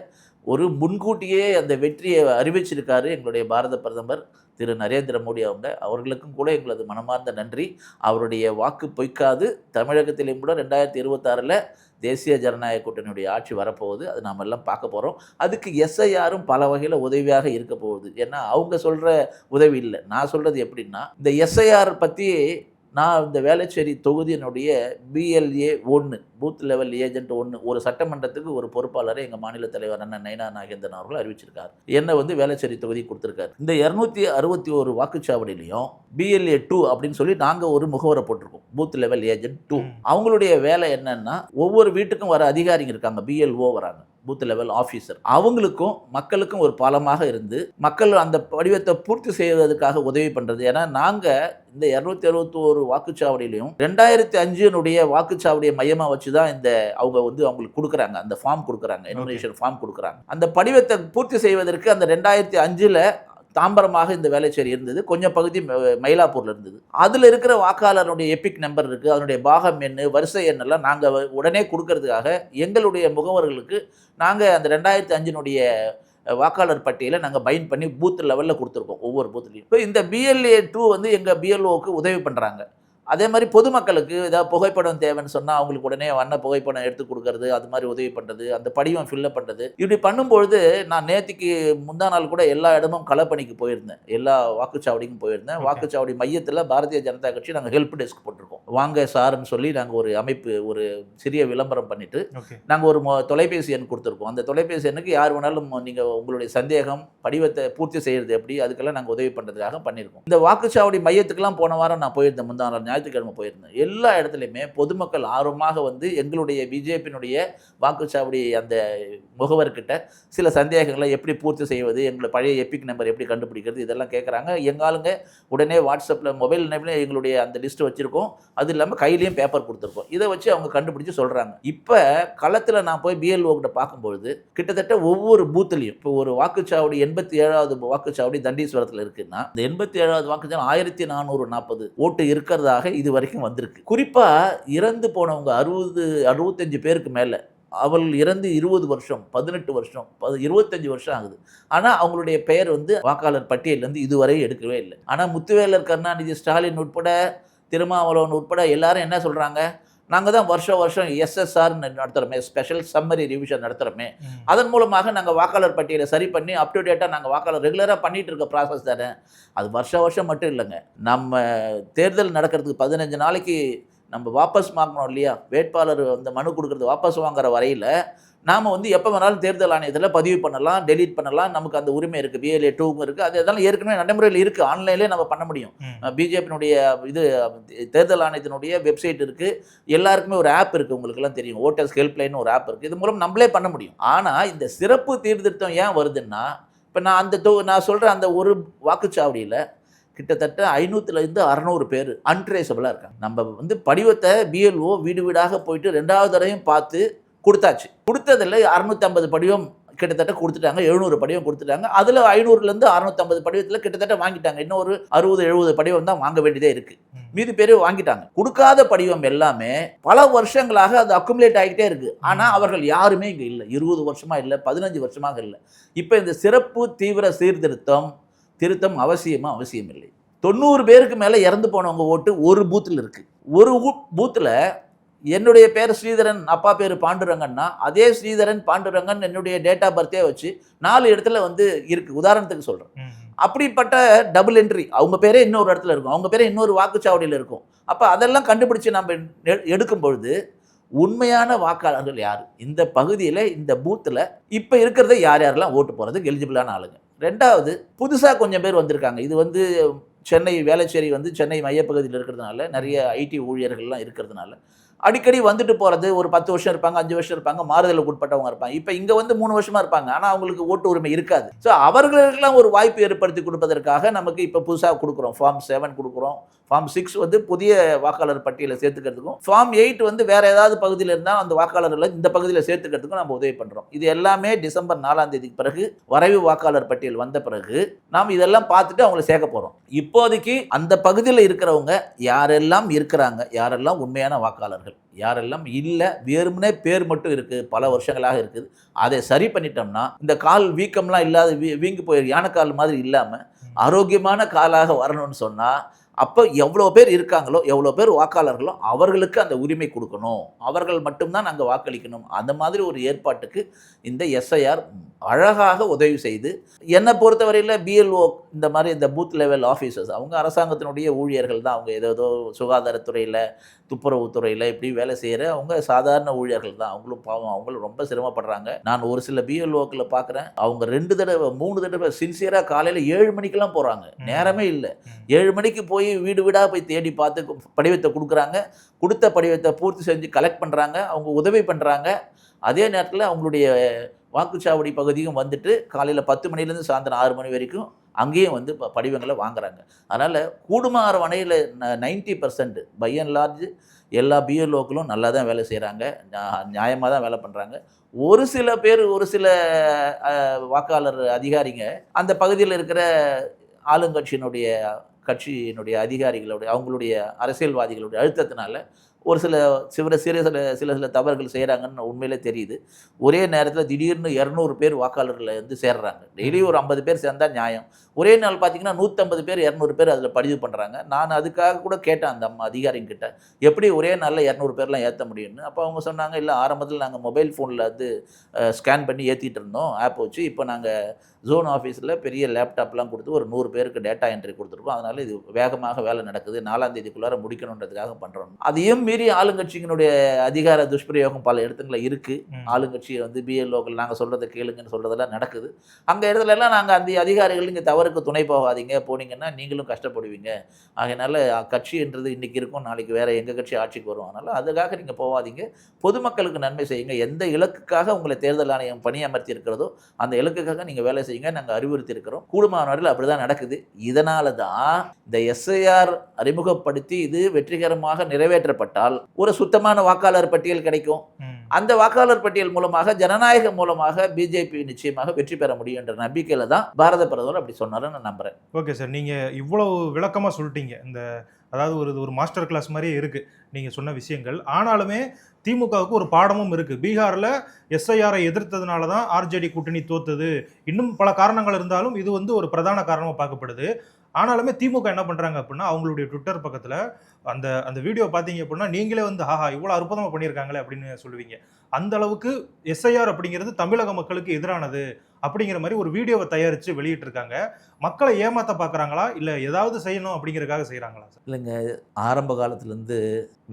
ஒரு முன்கூட்டியே அந்த வெற்றியை அறிவிச்சிருக்காரு எங்களுடைய பாரத பிரதமர். திரு நரேந்திர மோடி அவங்க அவர்களுக்கும் கூட எங்களது மனமார்ந்த நன்றி. அவருடைய வாக்கு பொய்க்காது. தமிழகத்திலையும் கூட ரெண்டாயிரத்தி இருபத்தாறில் தேசிய ஜனநாயக கூட்டணியுடைய ஆட்சி வரப்போகுது. அது நாம் எல்லாம் பார்க்க போகிறோம் அதுக்கு எஸ்ஐஆரும் பல வகையில் உதவியாக இருக்க போகுது. ஏன்னா அவங்க சொல்கிற உதவி இல்லை. நான் சொல்கிறது எப்படின்னா இந்த எஸ்ஐஆர் பற்றி நான் இந்த வேளச்சேரி தொகுதியினுடைய பிஎல்ஏ ஒன்று பூத் லெவல் ஏஜென்ட் ஒன்று ஒரு சட்டமன்றத்துக்கு ஒரு பொறுப்பாளரை எங்கள் மாநில தலைவர் அண்ணன் நைனா நாகேந்திரன் அவர்கள் அறிவிச்சிருக்காரு. என்னை வந்து வேளச்சேரி தொகுதி கொடுத்துருக்காரு. இந்த இரநூத்தி அறுபத்தி ஒரு வாக்குச்சாவடியிலையும் பிஎல்ஏ டூ அப்படின்னு சொல்லி நாங்கள் ஒரு முகவரை போட்டிருக்கோம். Booth level agent two. அவங்களுடைய வேலை என்னன்னா ஒவ்வொரு வீட்டுக்கும் வர அதிகாரிங்க இருக்காங்க. பிஎல்ஓ வராங்க. பூத் லெவல் ஆஃபீஸர் அவங்களுக்கும் மக்களுக்கும் ஒரு பாலமாக இருந்து மக்கள் அந்த படிவத்தை பூர்த்தி செய்வதற்காக உதவி பண்ணுறது ஏன்னா நாங்கள் இந்த இரநூத்தி அறுபத்தோரு வாக்குச்சாவடியிலையும் ரெண்டாயிரத்தி அஞ்சினுடைய வாக்குச்சாவடியை மையமாக வச்சு தான் இந்த அவங்க வந்து அவங்களுக்கு கொடுக்குறாங்க. அந்த ஃபார்ம் கொடுக்குறாங்க. இன்விடேஷன் ஃபார்ம் கொடுக்குறாங்க. அந்த படிவத்தை பூர்த்தி செய்வதற்கு அந்த ரெண்டாயிரத்தி அஞ்சில் தாம்பரமாக இந்த வேலைச்சேரி இருந்தது. கொஞ்சம் பகுதி மயிலாப்பூரில் இருந்தது. அதில் இருக்கிற வாக்காளருடைய எபிக் நம்பர் இருக்குது அதனுடைய பாகம் எண் வரிசை எண்ணெல்லாம் நாங்கள் உடனே கொடுக்கறதுக்காக எங்களுடைய முகவர்களுக்கு நாங்கள் அந்த ரெண்டாயிரத்தி அஞ்சினுடைய வாக்காளர் பட்டியலை நாங்கள் பைன் பண்ணி பூத் லெவலில் கொடுத்துருக்கோம். ஒவ்வொரு பூத்துலையும் இப்போ இந்த பிஎல்ஏ டூ வந்து எங்கள் பிஎல்ஓக்கு உதவி பண்ணுறாங்க அதே மாதிரி பொதுமக்களுக்கு ஏதாவது புகைப்படம் தேவைன்னு சொன்னால் அவங்களுக்கு உடனே வண்ண புகைப்படம் எடுத்து கொடுக்கறது அது மாதிரி உதவி பண்ணுறது அந்த படிவம் ஃபில்லப் பண்ணுறது இப்படி பண்ணும்பொழுது நான் நேத்திக்கு முந்தா நாள் கூட எல்லா இடமும் களப்பணிக்கு போயிருந்தேன். எல்லா வாக்குச்சாவடிக்கும் போயிருந்தேன். வாக்குச்சாவடி மையத்தில் பாரதிய ஜனதா கட்சி நாங்கள் ஹெல்ப் டெஸ்க் போட்டிருக்கோம். வாங்க சார்னு சொல்லி நாங்கள் ஒரு அமைப்பு ஒரு சிறிய விளம்பரம் பண்ணிட்டு நாங்கள் ஒரு தொலைபேசி எண் கொடுத்துருக்கோம். அந்த தொலைபேசி எண்ணுக்கு யார் வேணாலும் நீங்கள் உங்களுடைய சந்தேகம் படிவத்தை பூர்த்தி செய்கிறது எப்படி அதுக்கெல்லாம் நாங்கள் உதவி பண்ணுறதுக்காக பண்ணியிருக்கோம். இந்த வாக்குச்சாவடி மையத்துக்கெல்லாம் போன வாரம் நான் போயிருந்தேன் முந்தா நாள் ஞாயிற்றுக்கிழமை போயிருந்தேன். எல்லா இடத்துலையுமே பொதுமக்கள் ஆர்வமாக வந்து எங்களுடைய பிஜேபியினுடைய வாக்குச்சாவடி அந்த முகவர்கிட்ட சில சந்தேகங்களை எப்படி பூர்த்தி செய்வது எங்களை பழைய எபிக் நம்பர் எப்படி கண்டுபிடிக்கிறது இதெல்லாம் கேட்குறாங்க எங்காலுங்க உடனே வாட்ஸ்அப்பில் மொபைல் நம்பரில் எங்களுடைய அந்த லிஸ்ட் வச்சுருக்கோம். அது இல்லாமல் கையிலையும் பேப்பர் கொடுத்துருக்கோம். இதை வச்சு அவங்க கண்டுபிடிச்சு சொல்கிறாங்க இப்போ களத்தில் நான் போய் பிஎல்ஓ கிட்ட பார்க்கும்பொழுது கிட்டத்தட்ட ஒவ்வொரு பூத்துலையும் இப்போ ஒரு வாக்குச்சாவடி எண்பத்தி ஏழாவது வாக்குச்சாவடி தண்டீஸ்வரத்தில் இருக்குன்னா இந்த எண்பத்தி ஏழாவது வாக்குச்சாவடி ஆயிரத்தி நானூறு நாற்பது ஓட்டு இருக்கிறதாக இது வரைக்கும் வந்திருக்கு. குறிப்பாக இறந்து போனவங்க அறுபது அறுபத்தஞ்சு பேருக்கு மேலே அவள் இறந்து இருபது வருஷம் பதினெட்டு வருஷம் பது இருபத்தஞ்சு வருஷம் ஆகுது. ஆனால் அவங்களுடைய பெயர் வந்து வாக்காளர் பட்டியலேருந்து இதுவரை எடுக்கவே இல்லை. ஆனால் முத்துவேலர் கருணாநிதி ஸ்டாலின் உட்பட திருமாவளவன் உட்பட எல்லாரும் என்ன சொல்கிறாங்க நாங்கள் தான் வருஷம் வருஷம் எஸ்எஸ்ஆர் நடத்துகிறோமே ஸ்பெஷல் சம்மரி ரிவிஷன் நடத்துகிறோமே. அதன் மூலமாக நாங்கள் வாக்காளர் பட்டியலை சரி பண்ணி அப் டு டேட்டாக நாங்கள் வாக்காளர் ரெகுலராக பண்ணிட்டு இருக்க ப்ராசஸ் தானே. அது வருஷம் வருஷம் மட்டும் இல்லைங்க. நம்ம தேர்தல் நடக்கிறதுக்கு பதினஞ்சு நாளைக்கு நம்ம வாபஸ் வாங்கணும் இல்லையா? வேட்பாளர் அந்த மனு கொடுக்கறது வாபஸ் வாங்குற வரையில் நாம் வந்து எப்போ வேணாலும் தேர்தல் ஆணையத்தில் பதிவு பண்ணலாம் டெலீட் பண்ணலாம். நமக்கு அந்த உரிமை இருக்குது பிஎல்ஏ டூவும் இருக்குது அது அதெல்லாம் ஏற்கனவே நடைமுறையில் இருக்குது ஆன்லைன்லேயே நம்ம பண்ண முடியும். பிஜேபியினுடைய இது தேர்தல் ஆணையத்தினுடைய வெப்சைட் இருக்குது எல்லாருக்குமே ஒரு ஆப் இருக்குது உங்களுக்கெல்லாம் தெரியும். ஓட்டர்ஸ் ஹெல்ப்லைன் ஒரு ஆப் இருக்குது இது மூலம் நம்மளே பண்ண முடியும். ஆனால் இந்த சிறப்பு தீர்திருத்தம் ஏன் வருதுன்னா இப்போ நான் அந்த தொ நான் சொல்கிற அந்த ஒரு வாக்குச்சாவடியில் கிட்டத்தட்ட ஐநூற்றுலேருந்து அறநூறு பேர் அன்ட்ரேசபிளாக இருக்காங்க. நம்ம வந்து படிவத்தை பிஎல்ஓ வீடு வீடாக போயிட்டு ரெண்டாவது தடவையும் பார்த்து கொடுத்தாச்சு. கொடுத்ததில் அறுநூத்தம்பது படிவம் கிட்டத்தட்ட கொடுத்துட்டாங்க. எழுநூறு படிவம் கொடுத்துட்டாங்க. அதில் ஐநூறுலேருந்து அறுநூத்தம்பது படிவத்தில் கிட்டத்தட்ட வாங்கிட்டாங்க. இன்னும் ஒரு அறுபது எழுபது படிவம் தான் வாங்க வேண்டியதே இருக்குது. மீதி பேர் வாங்கிட்டாங்க. கொடுக்காத படிவம் எல்லாமே பல வருஷங்களாக அது அக்குமுலேட் ஆகிட்டே இருக்கு. ஆனால் அவர்கள் யாருமே இங்கே இல்லை. இருபது வருஷமா இல்லை பதினஞ்சு வருஷமாக இல்லை. இப்போ இந்த சிறப்பு தீவிர சீர்திருத்தம் திருத்தம் அவசியமா அவசியம் இல்லை தொண்ணூறு பேருக்கு மேலே இறந்து போனவங்க ஓட்டு ஒரு பூத்தில் இருக்கு. ஒரு பூத்தில் என்னுடைய பேர் ஸ்ரீதரன் அப்பா பேர் பாண்டுரங்கன்னா அதே ஸ்ரீதரன் பாண்டுரங்கன் என்னுடைய டேட் ஆஃப் பர்த்தே வச்சு நாலு இடத்துல வந்து இருக்கு. உதாரணத்துக்கு சொல்கிறேன். அப்படிப்பட்ட டபுள் என்ட்ரி அவங்க பேரே இன்னொரு இடத்துல இருக்கும். அவங்க பேரே இன்னொரு வாக்குச்சாவடியில் இருக்கும். அப்போ அதெல்லாம் கண்டுபிடிச்சு நம்ம எடுக்கும் பொழுது உண்மையான வாக்காளர்கள் யார்? இந்த பகுதியில் இந்த பூத்தில் இப்போ இருக்கிறத யார் யாரெல்லாம் ஓட்டு போகிறதுக்கு எலிஜிபிளான ஆளுங்க? ரெண்டாவது புதுசாக கொஞ்சம் பேர் வந்திருக்காங்க. இது வந்து சென்னை வேளச்சேரி வந்து சென்னை மையப்பகுதியில் இருக்கிறதுனால நிறைய ஐடி ஊழியர்கள்லாம் இருக்கிறதுனால அடிக்கடி வந்துட்டு போகிறது ஒரு பத்து வருஷம் இருப்பாங்க அஞ்சு வருஷம் இருப்பாங்க மாறுதலுக்கு உட்பட்டவங்க இருப்பாங்க. இப்போ இங்கே வந்து மூணு வருஷமாக இருப்பாங்க. ஆனால் அவங்களுக்கு ஓட்டு உரிமை இருக்காது. ஸோ அவர்களுக்கெல்லாம் ஒரு வாய்ப்பு ஏற்படுத்தி கொடுப்பதற்காக நமக்கு இப்போ புதுசாக கொடுக்குறோம். ஃபார்ம் செவன் கொடுக்குறோம். ஃபார்ம் சிக்ஸ் வந்து புதிய வாக்காளர் பட்டியலை சேர்த்துக்கிறதுக்கும் ஃபார்ம் எயிட் வந்து வேறு ஏதாவது பகுதியில் இருந்தால் அந்த வாக்காளர்களை இந்த பகுதியில் சேர்த்துக்கிறதுக்கும் நம்ம உதவி பண்ணுறோம் இது எல்லாமே டிசம்பர் நாலாம் தேதிக்கு பிறகு வரைவு வாக்காளர் பட்டியல் வந்த பிறகு நாம் இதெல்லாம் பார்த்துட்டு அவங்கள சேர்க்க போகிறோம் இப்போதைக்கு அந்த பகுதியில் இருக்கிறவங்க யாரெல்லாம் இருக்கிறாங்க யாரெல்லாம் உண்மையான வாக்காளர்கள்? யாரெல்லாம் இல்லை வெறுமனே பேர் மட்டும் இருக்குது பல வருஷங்களாக இருக்குது. அதை சரி பண்ணிட்டோம்னா இந்த கால் வீக்கம்லாம் இல்லாத வீ வீங்கி போய் யானைக்கால் மாதிரி இல்லாமல் ஆரோக்கியமான காலாக வரணும்னு சொன்னால் அப்போ எவ்வளோ பேர் இருக்காங்களோ எவ்வளோ பேர் வாக்காளர்களோ அவர்களுக்கு அந்த உரிமை கொடுக்கணும். அவர்கள் மட்டும்தான் அங்கே வாக்களிக்கணும். அந்த மாதிரி ஒரு ஏற்பாட்டுக்கு இந்த எஸ்ஐஆர் அழகாக உதவி செய்து என்னை பொறுத்தவரையில் பிஎல்ஓ இந்த மாதிரி இந்த பூத் லெவல் ஆஃபீஸர்ஸ் அவங்க அரசாங்கத்தினுடைய ஊழியர்கள் தான். அவங்க ஏதோ சுகாதாரத்துறையில் துப்புரவுத்துறையில் இப்படி வேலை செய்கிற அவங்க சாதாரண ஊழியர்கள் தான். அவங்களும் பாவம் அவங்களும் ரொம்ப சிரமப்படுறாங்க. நான் ஒரு சில பிஎல்ஓக்களை பார்க்குறேன் அவங்க ரெண்டு தடவை மூணு தடவை சின்சியராக காலையில் ஏழு மணிக்கெல்லாம் போகிறாங்க. நேரமே இல்லை. ஏழு மணிக்கு போய் வீடு வீடாக போய் தேடி பார்த்து படிவத்தை கொடுக்குறாங்க. கொடுத்த படிவத்தை பூர்த்தி செஞ்சு கலெக்ட் பண்ணுறாங்க அவங்க உதவி பண்ணுறாங்க அதே நேரத்தில் அவங்களுடைய வாக்குச்சாவடி பகுதியும் வந்துட்டு காலையில் பத்து மணிலேருந்து சாயந்தரம் ஆறு மணி வரைக்கும் அங்கேயும் வந்து ப- படிவங்களை வாங்குறாங்க. அதனால் கூடுமாறு வனையில் ninety percent by and large எல்லா பிஎல்ஓக்களும் நல்லா தான் வேலை செய்கிறாங்க நியாயமாக தான் வேலை பண்ணுறாங்க ஒரு சில பேர் ஒரு சில வாக்காளர் அதிகாரிங்க அந்த பகுதியில் இருக்கிற ஆளுங்கட்சியினுடைய கட்சியினுடைய அதிகாரிகளுடைய அவங்களுடைய அரசியல்வாதிகளுடைய அழுத்தத்தினால ஒரு சில சில சில சில சில சில தவறுகள் செய்கிறாங்கன்னு உண்மையிலே தெரியுது. ஒரே நேரத்தில் திடீர்னு இரநூறு பேர் வாக்காளர்களை வந்து சேர்றாங்க. டெய்லி ஒரு ஐம்பது பேர் சேர்ந்தா நியாயம். ஒரே நாள் பார்த்தீங்கன்னா நூற்றம்பது பேர் இரநூறு பேர் அதில் பதிவு பண்ணுறாங்க நான் அதுக்காக கூட கேட்டேன் அந்த அம்மா அதிகாரிங்கிட்ட. எப்படி ஒரே நாளில் இரநூறு பேர்லாம் ஏற்ற முடியும்னு? அப்போ அவங்க சொன்னாங்க இல்லை ஆரம்பத்தில் நாங்கள் மொபைல் ஃபோனில் வந்து ஸ்கேன் பண்ணி ஏற்றிட்டு இருந்தோம். ஆப் வச்சு இப்போ நாங்கள் ஜோன் ஆஃபீஸில் பெரிய லேப்டாப்லாம் கொடுத்து ஒரு நூறு பேருக்கு டேட்டா என்ட்ரி கொடுத்துருக்கோம் அதனால் இது வேகமாக வேலை நடக்குது. நாலாம் தேதிக்குள்ளார முடிக்கணுன்றதுக்காக பண்ணுறோம் அதையும் மீறி ஆளுங்கட்சியினுடைய அதிகார துஷ்பிரயோகம் பல இடத்துல இருக்குது ம். ஆளுங்கட்சி வந்து பிஎல்ஓக்கள் நாங்கள் சொல்கிறத கேளுங்கன்னு சொல்கிறதெல்லாம் நடக்குது. அங்கே இடத்துல எல்லாம் நாங்கள் அந்த அதிகாரிகள் நீங்கள் தவறுக்கு துணை போகாதீங்க. போனீங்கன்னா நீங்களும் கஷ்டப்படுவீங்க. ஆகையினால அ- கட்சின்றது இன்றைக்கி இருக்கும். நாளைக்கு வேறு எங்கள் கட்சி ஆட்சிக்கு வரும். அதனால் அதுக்காக நீங்கள் போகாதீங்க பொதுமக்களுக்கு நன்மை செய்யுங்க. எந்த இலக்குக்காக உங்களை தேர்தல் ஆணையம் பணியமர்த்தி இருக்கிறதோ அந்த இலக்குக்காக நீங்கள் வேலை செய்யுங்க நாங்கள் அறிவுறுத்தி இருக்கிறோம் கூடுமான வரையில் அப்படி தான் நடக்குது இதனால தான் இந்த எஸ்ஐஆர் அறிமுகப்படுத்தி இது வெற்றிகரமாக நிறைவேற்றப்பட்டால் ஒரு சுத்தமான வாக்காளர் பட்டியல் கிடைக்கும். அந்த வாக்காளர் பட்டியல் மூலமாக ஜனநாயகம் மூலமாக பிஜேபி நிச்சயமாக வெற்றி பெற முடியும் என்ற நம்பிக்கையில தான் பாரத பிரதமர் அப்படி சொன்னாருன்னு நான் நம்புறேன். ஓகே சார் நீங்கள் இவ்வளவு விளக்கமாக சொல்லிட்டீங்க. இந்த அதாவது ஒரு ஒரு மாஸ்டர் கிளாஸ் மாதிரியே இருக்குது நீங்கள் சொன்ன விஷயங்கள். ஆனாலுமே திமுகவுக்கு ஒரு பாடமும் இருக்குது பீகாரில் எஸ்ஐஆரை எதிர்த்ததுனால தான் ஆர்ஜேடி கூட்டணி தோத்தது. இன்னும் பல காரணங்கள் இருந்தாலும் இது வந்து ஒரு பிரதான காரணமாக பார்க்கப்படுது. ஆனாலுமே திமுக என்ன பண்ணுறாங்க அப்படின்னா அவங்களுடைய ட்விட்டர் பக்கத்தில் அந்த அந்த வீடியோ பார்த்தீங்க அப்படின்னா நீங்களே வந்து ஆஹா இவ்வளோ அற்புதமாக பண்ணியிருக்காங்களே அப்படின்னு சொல்லுவீங்க. அந்த அளவுக்கு எஸ்ஐஆர் அப்படிங்கிறது தமிழக மக்களுக்கு எதிரானது அப்படிங்கிற மாதிரி ஒரு வீடியோவை தயாரித்து வெளியிட்டிருக்காங்க. மக்களை ஏமாத்த பார்க்குறாங்களா? இல்லை ஏதாவது செய்யணும் அப்படிங்கிறதுக்காக செய்கிறாங்களா இல்லைங்க ஆரம்ப காலத்துலேருந்து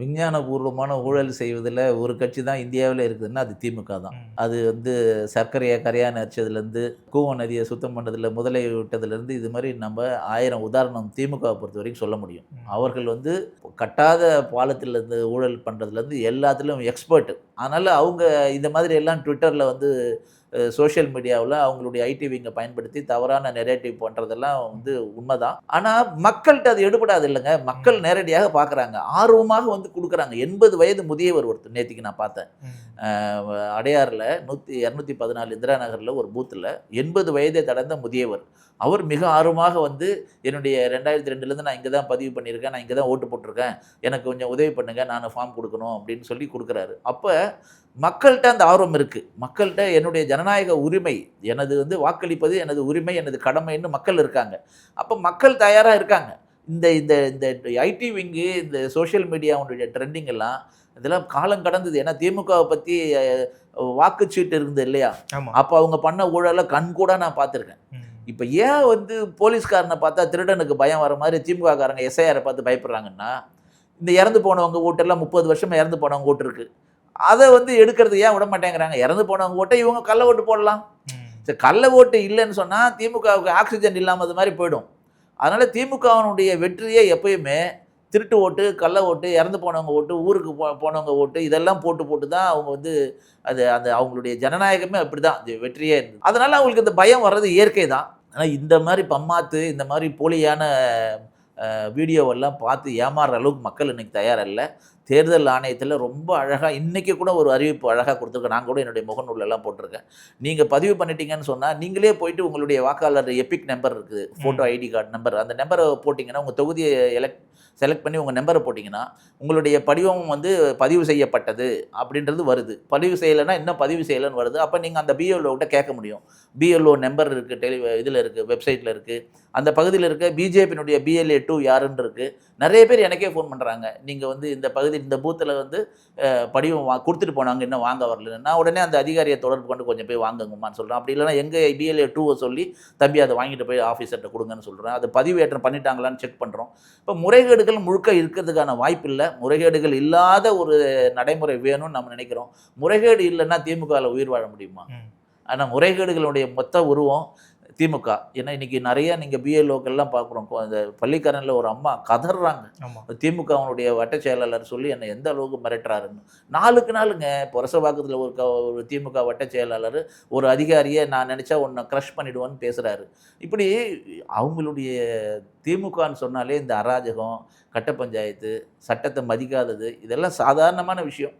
விஞ்ஞானபூர்வமான ஊழல் செய்வதில் ஒரு கட்சி தான் இந்தியாவில் இருக்குதுன்னா அது திமுக தான். அது வந்து சர்க்கரையை கரையான் அரைச்சதுலேருந்து கூவ நதியை சுத்தம் பண்ணதில் முதலை விட்டதுலேருந்து இது மாதிரி நம்ம ஆயிரம் உதாரணம் திமுகவை பொறுத்த வரைக்கும் சொல்ல முடியும். அவர்கள் வந்து கட்டாத பாலத்திலேருந்து ஊழல் பண்ணுறதுலேருந்து எல்லாத்துலேயும் எக்ஸ்பர்ட் அதனால் அவங்க இந்த மாதிரி எல்லாம் ட்விட்டரில் வந்து சோஷியல் மீடியாவில் அவங்களுடைய ஐடி விங்கை பயன்படுத்தி தவறான நெரேட்டிவ் பண்ணுறதெல்லாம் வந்து உண்மைதான். ஆனால் மக்கள்கிட்ட அது எடுபடாது இல்லைங்க. மக்கள் நேரடியாக பார்க்குறாங்க. ஆர்வமாக வந்து கொடுக்குறாங்க. எண்பது வயது முதியவர் ஒருத்தர் நேத்திக்கு நான் பார்த்தேன். அடையாறில் நூற்றி இரநூத்தி பதினாலு இந்திரா நகரில் ஒரு பூத்தில் எண்பது வயதை கடந்த முதியவர். அவர் மிக ஆர்வமாக வந்து என்னுடைய ரெண்டாயிரத்தி ரெண்டுலேருந்து நான் இங்கே தான் பதிவு பண்ணியிருக்கேன் நான் இங்கே தான் ஓட்டு போட்டிருக்கேன் எனக்கு கொஞ்சம் உதவி பண்ணுங்கள் நான் ஃபார்ம் கொடுக்கணும் அப்படின்னு சொல்லி கொடுக்குறாரு. அப்போ மக்கள்கிட்ட அந்த ஆர்வம் இருக்குது மக்கள்கிட்ட என்னுடைய ஜனநாயக உரிமை எனது வந்து வாக்களிப்பது எனது உரிமை எனது கடமைன்னு மக்கள் இருக்காங்க. அப்போ மக்கள் தயாராக இருக்காங்க. இந்த இந்த இந்த ஐடி விங்கு இந்த சோஷியல் மீடியாவுடைய ட்ரெண்டிங் எல்லாம் இதெல்லாம் காலம் கடந்தது. ஏன்னா திமுகவை பற்றி வாக்குச்சீட்டு இருந்தது இல்லையா? அப்போ அவங்க பண்ண ஊழலை கண் கூட நான் பார்த்துருக்கேன். இப்போ ஏன் வந்து போலீஸ்காரனை பார்த்தா திருடனுக்கு பயம் வர மாதிரி திமுக காரங்க எஸ்ஐஆரை பார்த்து பயப்படுறாங்கன்னா இந்த இறந்து போனவங்க ஓட்டெல்லாம் முப்பது வருஷமா இறந்து போனவங்க ஓட்டு இருக்கு. அதை வந்து எடுக்கிறது ஏன் விட மாட்டேங்கிறாங்க? இறந்து போனவங்க ஓட்டை இவங்க கள்ள ஓட்டு போடலாம். சரி கள்ள ஓட்டு இல்லைன்னு சொன்னால் திமுகவுக்கு ஆக்சிஜன் இல்லாமல் அது மாதிரி போயிடும். அதனால் திமுகவினுடைய வெற்றியே எப்பயுமே திருட்டு ஓட்டு கள்ள ஓட்டு இறந்து போனவங்க ஓட்டு ஊருக்கு போ போனவங்க ஓட்டு இதெல்லாம் போட்டு போட்டு தான் அவங்க வந்து அது அந்த அவங்களுடைய ஜனநாயகமே அப்படி தான் வெற்றியே இருந்தது. அதனால் அவங்களுக்கு இந்த பயம் வர்றது இயற்கை தான். ஆனால் இந்த மாதிரி பம்மாத்து இந்த மாதிரி போலியான வீடியோவெல்லாம் பார்த்து ஏமாறுற அளவுக்கு மக்கள் இன்னைக்கு தயாரில்ல. தேர்தல் ஆணையத்தில் ரொம்ப அழகாக இன்றைக்கி கூட ஒரு அறிவிப்பு அழகாக கொடுத்துருக்கேன். நான் கூட என்னுடைய முகநூலெல்லாம் போட்டிருக்கேன். நீங்கள் பதிவு பண்ணிட்டீங்கன்னு சொன்னால் நீங்களே போயிட்டு உங்களுடைய வாக்காளர் எபிக் நம்பர் இருக்குது. ஃபோட்டோ ஐடி கார்டு நம்பர் அந்த நம்பரை போட்டிங்கன்னா உங்கள் தொகுதியை எலக்ட் செலக்ட் பண்ணி உங்கள் நம்பரை போட்டிங்கன்னா உங்களுடைய படிவம் வந்து பதிவு செய்யப்பட்டது அப்படின்றது வருது. பதிவு செய்யலைன்னா இன்னும் பதிவு செய்யலைன்னு வருது. அப்போ நீங்கள் அந்த பிஎல்ஓ கேட்க முடியும். பிஎல்ஓ நம்பர் இருக்குது டெலி இதில் இருக்குது வெப்சைட்டில் இருக்குது அந்த பகுதியில் இருக்க பிஜேபியினுடைய பிஎல்ஏ டூ யாருன்னு இருக்குது நிறைய பேர் எனக்கே ஃபோன் பண்ணுறாங்க நீங்கள் வந்து இந்த பகுதி இந்த பூத்தில் வந்து படிவம் வா கொடுத்துட்டு போனாங்க இன்னும் வாங்க வரல நான் உடனே அந்த அதிகாரியை தொடர்பு கொண்டு கொஞ்சம் போய் வாங்குங்கம்மான்னு சொல்கிறேன் அப்படி இல்லைன்னா எங்கள் பிஎல்ஏ டூவை சொல்லி தம்பி அதை வாங்கிட்டு போய் ஆஃபீஸர்கிட்ட கொடுங்கன்னு சொல்கிறேன் அதை பதிவேற்றம் பண்ணிட்டாங்களான்னு செக் பண்ணுறோம் இப்போ முறைகேடுகள் முழுக்க இருக்கிறதுக்கான வாய்ப்பு இல்லை. முறைகேடுகள் இல்லாத ஒரு நடைமுறை வேணும்னு நம்ம நினைக்கிறோம். முறைகேடு இல்லைன்னா திமுகவில் உயிர் வாழ முடியுமா. ஆனால் முறைகேடுகளுடைய மொத்த உருவம் திமுக. ஏன்னா இன்னைக்கு நிறைய நீங்கள் பிஎல்ஓக்கெல்லாம் பார்க்குறோம். அந்த பள்ளிக்கரனில் ஒரு அம்மா கதறாங்க ஆமா. திமுகவினுடைய வட்ட செயலாளர் சொல்லி என்னை எந்த அளவுக்கு மிரட்டுறாருன்னு. நாளுக்கு நாளுங்க புரசவாக்கத்தில் ஒரு க ஒரு திமுக வட்ட செயலாளர் ஒரு அதிகாரியை நான் நினச்சா உன்னை க்ரஷ் பண்ணிடுவேன்னு பேசுகிறாரு இப்படி அவங்களுடைய திமுகன்னு சொன்னாலே இந்த அராஜகம் கட்ட பஞ்சாயத்து சட்டத்தை மதிக்காதது இதெல்லாம் சாதாரணமான விஷயம்.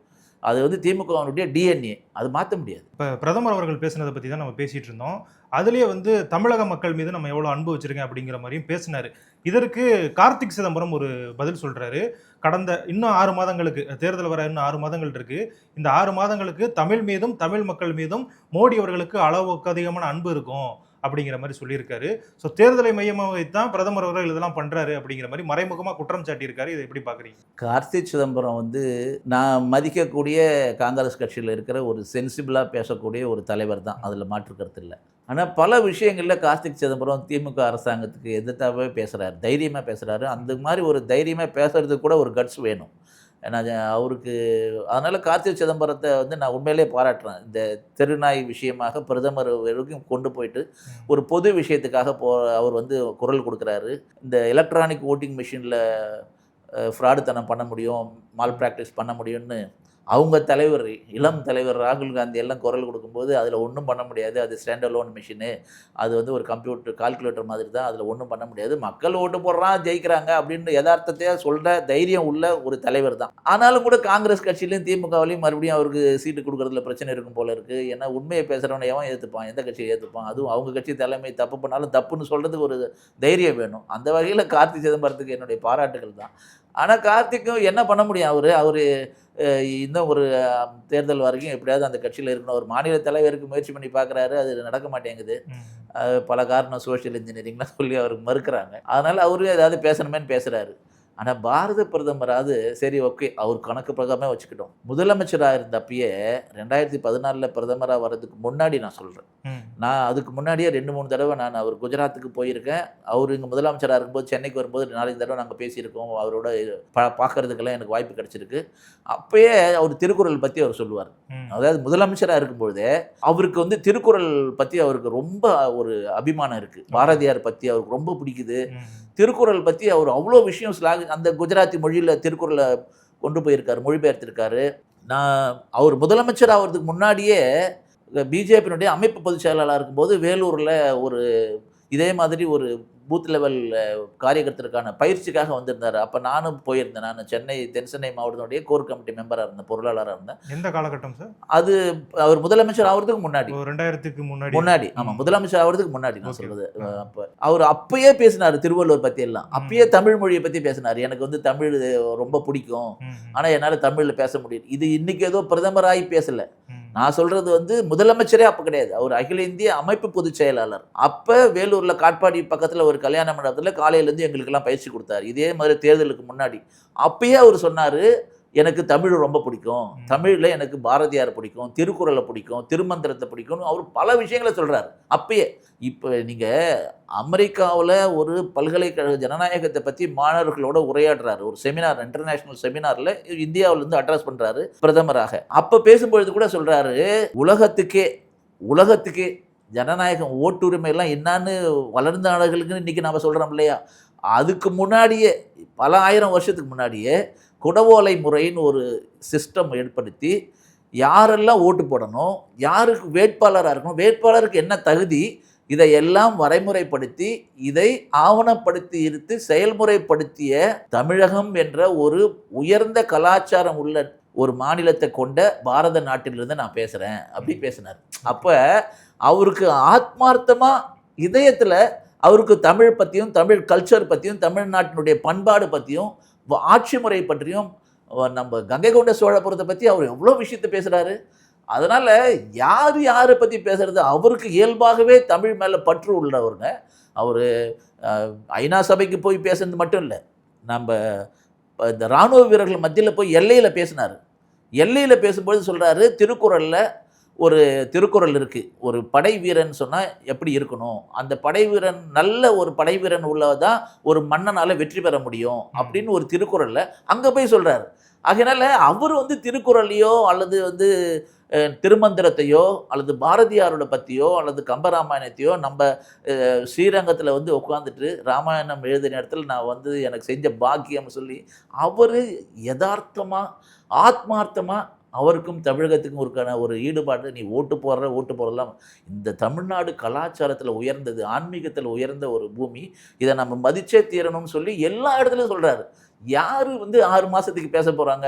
அது வந்து திமுகவினுடைய டிஎன்ஏ அது மாற்ற முடியாது. இப்போ பிரதமர் அவர்கள் பேசுனதை பற்றி தான் நம்ம பேசிகிட்டு இருந்தோம். அதுலேயே வந்து தமிழக மக்கள் மீது நம்ம எவ்வளோ அன்பு வச்சுருக்கேன் அப்படிங்கிற மாதிரியும் பேசினார். இதற்கு கார்த்திக் சிதம்பரம் ஒரு பதில் சொல்கிறாரு கடந்த இன்னும் ஆறு மாதங்களுக்கு தேர்தல் வர இன்னும் ஆறு மாதங்கள் இருக்குது இந்த ஆறு மாதங்களுக்கு தமிழ் மீதும் தமிழ் மக்கள் மீதும் மோடி அவர்களுக்கு அளவுக்கு அதிகமான அன்பு இருக்கும். அப்படிங்கிற மாதிரி சொல்லியிருக்காரு. ஸோ தேர்தலை மையமாக வைத்தான் பிரதமர் அவர்கள் இதெல்லாம் பண்ணுறாரு அப்படிங்கிற மாதிரி மறைமுகமாக குற்றம் சாட்டியிருக்காரு. இதை எப்படி பார்க்குறீங்க? கார்த்திக் சிதம்பரம் வந்து நான் மதிக்கக்கூடிய காங்கிரஸ் கட்சியில் இருக்கிற ஒரு சென்சிபிளாக பேசக்கூடிய ஒரு தலைவர் தான். அதில் மாற்றுக்கிறது இல்லை. ஆனால் பல விஷயங்களில் கார்த்திக் சிதம்பரம் திமுக அரசாங்கத்துக்கு எதிர்த்தாவே பேசுகிறாரு தைரியமாக பேசுகிறாரு அந்த மாதிரி ஒரு தைரியமாக பேசுகிறதுக்கு கூட ஒரு கட்ஸ் வேணும். அது அவருக்கு அதனால் கார்த்திக் சிதம்பரத்தை வந்து நான் உண்மையிலே பாராட்டுறேன். இந்த தெருநாய் விஷயமாக பிரதமர் வரைக்கும் கொண்டு போயிட்டு ஒரு பொது விஷயத்துக்காக போ அவர் வந்து குரல் கொடுக்குறாரு. இந்த எலக்ட்ரானிக் ஓட்டிங் மிஷினில் ஃப்ராடுத்தனம் பண்ண முடியும் மால் ப்ராக்டிஸ் பண்ண முடியும்னு அவங்க தலைவர் இளம் தலைவர் ராகுல் காந்தி எல்லாம் குரல் கொடுக்கும்போது அதில் ஒன்றும் பண்ண முடியாது. அது ஸ்டாண்ட் லோன் மிஷினு அது வந்து ஒரு கம்ப்யூட்டர் கால்குலேட்டர் மாதிரி தான். அதில் ஒன்றும் பண்ண முடியாது. மக்கள் ஓட்டு போடுறான் ஜெயிக்கிறாங்க அப்படின்னு யதார்த்தத்தையாக சொல்கிற தைரியம் உள்ள ஒரு தலைவர் தான். ஆனாலும் கூட காங்கிரஸ் கட்சியிலையும் திமுகவிலையும் மறுபடியும் அவருக்கு சீட்டு கொடுக்கறதுல பிரச்சனை இருக்கும் போல இருக்குது ஏன்னா உண்மையை பேசுகிறவனை எவன் ஏற்றுப்பான் எந்த கட்சியை ஏற்றுப்பான் அதுவும் அவங்க கட்சி தலைமை தப்பு பண்ணாலும் தப்புன்னு சொல்கிறதுக்கு ஒரு தைரியம் வேணும். அந்த வகையில் கார்த்தி சிதம்பரத்துக்கு என்னுடைய பாராட்டுகள் தான். ஆனால் கார்த்திக்கும் என்ன பண்ண முடியும் அவர்? அவர் இன்னும் ஒரு தேர்தல் வரைக்கும் எப்படியாவது அந்த கட்சியில் இருக்கணும். ஒரு மாநில தலைவருக்கு முயற்சி பண்ணி பார்க்குறாரு அது நடக்க மாட்டேங்குது. பல காரணம் சோஷியல் இன்ஜினியரிங்லாம் சொல்லி அவருக்கு மறுக்கிறாங்க. அதனால் அவரும் ஏதாவது பேசணுமேன்னு பேசுகிறாரு ஆனால் பாரத பிரதமராவது சரி ஓகே அவர் கணக்கு பிரகாரமே வச்சுக்கிட்டோம். முதலமைச்சராக இருந்தப்பயே ரெண்டாயிரத்தி பதினாலில் பிரதமராக வர்றதுக்கு முன்னாடி நான் சொல்கிறேன். நான் அதுக்கு முன்னாடியே ரெண்டு மூணு தடவை நான் அவர் குஜராத்துக்கு போயிருக்கேன். அவர் இங்கே முதலமைச்சராக இருக்கும்போது சென்னைக்கு வரும்போது நாலஞ்சு தடவை நாங்கள் பேசியிருக்கோம். அவரோட பா பார்க்கறதுக்கெல்லாம் எனக்கு வாய்ப்பு கிடச்சிருக்கு. அப்பயே அவர் திருக்குறள் பற்றி அவர் சொல்லுவார். அதாவது முதலமைச்சராக இருக்கும்பொழுதே அவருக்கு வந்து திருக்குறள் பற்றி அவருக்கு ரொம்ப ஒரு அபிமானம் இருக்குது பாரதியார் பற்றி அவருக்கு ரொம்ப பிடிக்குது. திருக்குறள் பற்றி அவர் அவ்வளோ விஷயம் ஸ்லாங் அந்த குஜராத்தி மொழியில் திருக்குறளை கொண்டு போயிருக்காரு மொழிபெயர்த்திருக்காரு. நான் அவர் முதலமைச்சர் ஆகிறதுக்கு முன்னாடியே பிஜேபியினுடைய அமைப்பு பொதுச் செயலாளராக இருக்கும்போது வேலூரில் ஒரு இதே மாதிரி ஒரு பூத் லெவல் காரியகர்த்தருக்கான பயிற்சிக்காக வந்திருந்தார். அப்போ நானும் போயிருந்தேன். நான் சென்னை தென் சென்னை மாவட்டத்தினுடைய கோர் கமிட்டி மெம்பராக இருந்தேன் பொருளாளராக இருந்தேன். எந்த காலகட்டம் சார்? அது அவர் முதலமைச்சர் ஆகிறதுக்கு முன்னாடி. ரெண்டாயிரத்துக்கு முன்னாடி. முன்னாடி. ஆமா ம். முதலமைச்சர் ஆகிறதுக்கு முன்னாடி நான் ஆ. அப்ப அவர் அப்பயே பேசினாரு திருவள்ளுவர் பத்தி எல்லாம். அப்பயே தமிழ் மொழியை பத்தி பேசினாரு. எனக்கு வந்து தமிழ் ரொம்ப பிடிக்கும். ம், ம், ஆனா என்னால தமிழ்ல பேச முடியும் இது இன்னைக்கு ஏதோ பிரதமராகி பேசல. நான் சொல்றது வந்து முதலமைச்சரே அப்போ கிடையாது. அவர் அகில இந்திய அமைப்பு பொதுச் செயலாளர். அப்போ வேலூரில் காட்பாடி பக்கத்தில் ஒரு கல்யாண மண்டபத்தில் காலையிலேருந்து எங்களுக்கெல்லாம் பயிற்சி கொடுத்தாரு. இதே மாதிரி தேர்தலுக்கு முன்னாடி. அப்பயே அவர் சொன்னார் எனக்கு தமிழ் ரொம்ப பிடிக்கும். தமிழ்ல எனக்கு பாரதியார் பிடிக்கும் திருக்குறளை பிடிக்கும் திருமந்திரத்தை பிடிக்கும் அவர் பல விஷயங்களை சொல்றாரு. அப்பயே இப்போ நீங்க அமெரிக்காவில் ஒரு பல்கலைக்கழக ஜனநாயகத்தை பத்தி மாணவர்களோட உரையாடுறாரு. ஒரு செமினார் இன்டர்நேஷனல் செமினார்ல இந்தியாவிலேருந்து அட்ரஸ் பண்றாரு பிரதமராக. அப்ப பேசும்பொழுது கூட சொல்றாரு உலகத்துக்கே உலகத்துக்கே ஜனநாயகம் ஓட்டுரிமை எல்லாம் என்னன்னு வளர்ந்த நாடுகளுக்குன்னு இன்னைக்கு நாம சொல்றோம் இல்லையா? அதுக்கு முன்னாடியே பல ஆயிரம் வருஷத்துக்கு முன்னாடியே குடவோலை முறைன்னு ஒரு சிஸ்டம் ஏற்படுத்தி யாரெல்லாம் ஓட்டு போடணும் யாருக்கு வேட்பாளராக இருக்கணும் வேட்பாளருக்கு என்ன தகுதி இதையெல்லாம் வரைமுறைப்படுத்தி இதை ஆவணப்படுத்தி இருத்து செயல்முறைப்படுத்திய தமிழகம் என்ற ஒரு உயர்ந்த கலாச்சாரம் உள்ள ஒரு மாநிலத்தை கொண்ட பாரத நாட்டிலிருந்து நான் பேசுகிறேன் அப்படி பேசினார். அப்போ அவருக்கு ஆத்மார்த்தமாக இதயத்தில் அவருக்கு தமிழ் பற்றியும் தமிழ் கல்ச்சர் பற்றியும் தமிழ்நாட்டினுடைய பண்பாடு பற்றியும் ஆட்சி முறை பற்றியும் நம்ம கங்கை கொண்ட சோழபுரத்தை பற்றி அவர் எவ்வளோ விஷயத்தை பேசுகிறாரு அதனால் யார் யாரை பற்றி பேசுகிறது அவருக்கு இயல்பாகவே தமிழ் மேலே பற்று உள்ளவருங்க. அவர் ஐநா சபைக்கு போய் பேசுனது மட்டும் இல்லை. நம்ம இந்த இராணுவ வீரர்கள் மத்தியில் போய் எல்லையில் பேசினார். எல்லையில் பேசும்போது சொல்கிறாரு திருக்குறளில் ஒரு திருக்குறள் இருக்குது ஒரு படை வீரன் சொன்னால் எப்படி இருக்கணும்? அந்த படை வீரன் நல்ல ஒரு படை வீரன் உள்ளதான் ஒரு மன்னனால் வெற்றி பெற முடியும் அப்படின்னு ஒரு திருக்குறளில் அங்கே போய் சொல்கிறாரு அதனால அவர் வந்து திருக்குறளையோ அல்லது வந்து திருமந்திரத்தையோ அல்லது பாரதியாரோட பற்றியோ அல்லது கம்பராமாயணத்தையோ நம்ம ஸ்ரீரங்கத்தில் வந்து உட்காந்துட்டு ராமாயணம் எழுதின இடத்துல நான் வந்து எனக்கு செஞ்ச பாக்கியம் சொல்லி அவர் யதார்த்தமாக ஆத்மார்த்தமாக அவருக்கும் தமிழகத்துக்கும் இருக்கான ஒரு ஈடுபாடு நீ ஓட்டு போடுற ஓட்டு போடலாம். இந்த தமிழ்நாடு கலாச்சாரத்தில் உயர்ந்தது ஆன்மீகத்தில் உயர்ந்த ஒரு பூமி இதை நம்ம மதிச்சே தீரணும்னு சொல்லி எல்லா இடத்துலையும் சொல்கிறாரு யார் வந்து ஆறு மாதத்துக்கு பேச போகிறாங்க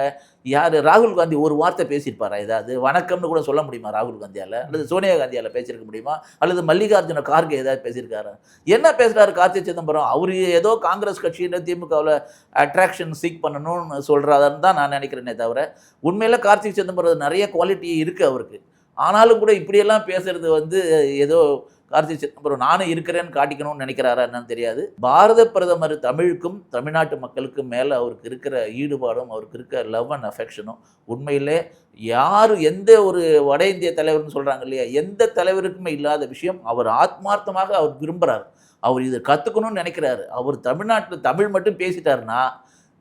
யார் ராகுல் காந்தி ஒரு வார்த்தை பேசியிருப்பாரா? ஏதாவது வணக்கம்னு கூட சொல்ல முடியுமா ராகுல் காந்தியால்? அல்லது சோனியா காந்தியால் பேசியிருக்க முடியுமா? அல்லது மல்லிகார்ஜுன கார்கே ஏதாவது பேசியிருக்காரா? என்ன பேசுகிறாரு கார்த்தி சிதம்பரம்? அவர் ஏதோ காங்கிரஸ் கட்சியில் திமுகவில் அட்ராக்ஷன் சீக் பண்ணணும்னு சொல்கிறாருன்னு தான் நான் நினைக்கிறேனே தவிர உண்மையில் கார்த்திக் சிதம்பரம் நிறைய குவாலிட்டி இருக்குது அவருக்கு. ஆனாலும் கூட இப்படியெல்லாம் பேசுறது வந்து ஏதோ கார்த்தி சிதம்பரம் நானும் இருக்கிறேன்னு காட்டிக்கணும்னு நினைக்கிறாரா என்னன்னு தெரியாது. பாரத பிரதமர் தமிழுக்கும் தமிழ்நாட்டு மக்களுக்கும் மேலே அவருக்கு இருக்கிற ஈடுபாடும் அவருக்கு இருக்கிற லவ் அண்ட் அஃபெக்ஷனும் உண்மையிலே யார் எந்த ஒரு வட இந்திய தலைவர்னு சொல்கிறாங்க இல்லையா? எந்த தலைவருக்குமே இல்லாத விஷயம். அவர் ஆத்மார்த்தமாக அவர் விரும்புகிறார் அவர் இதை கற்றுக்கணும்னு நினைக்கிறாரு. அவர் தமிழ்நாட்டில் தமிழ் மட்டும் பேசிட்டாருன்னா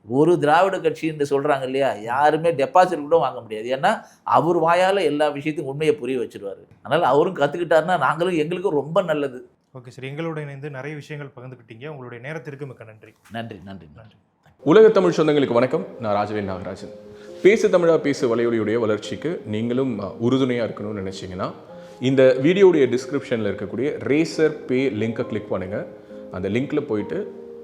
ஒரு திராவிட கட்சின்னு சொல்கிறாங்க இல்லையா? யாருமே டெபாசிட் கூட வாங்க முடியாது. ஏன்னா அவர் வாயால் எல்லா விஷயத்தையும் உண்மையை புரிய வச்சிருவாரு. அதனால் அவரும் கற்றுக்கிட்டாருன்னா நாங்களும் எங்களுக்கும் ரொம்ப நல்லது. Okay sir. எங்களோட இணைந்து நிறைய விஷயங்கள் பகிர்ந்துக்கிட்டீங்க உங்களுடைய நேரத்திற்கு மிக்க நன்றி. நன்றி நன்றி நன்றி. உலக தமிழ் சொந்தங்களுக்கு வணக்கம். நான் ராஜவேல் நாகராஜன். பேசு தமிழா பேசு வலையொலியுடைய வளர்ச்சிக்கு நீங்களும் உறுதுணையாக இருக்கணும்னு நினச்சிங்கன்னா இந்த வீடியோடைய டிஸ்கிரிப்ஷனில் இருக்கக்கூடிய ரேசர் பே லிங்கை கிளிக் பண்ணுங்கள் அந்த லிங்க்கில் போயிட்டு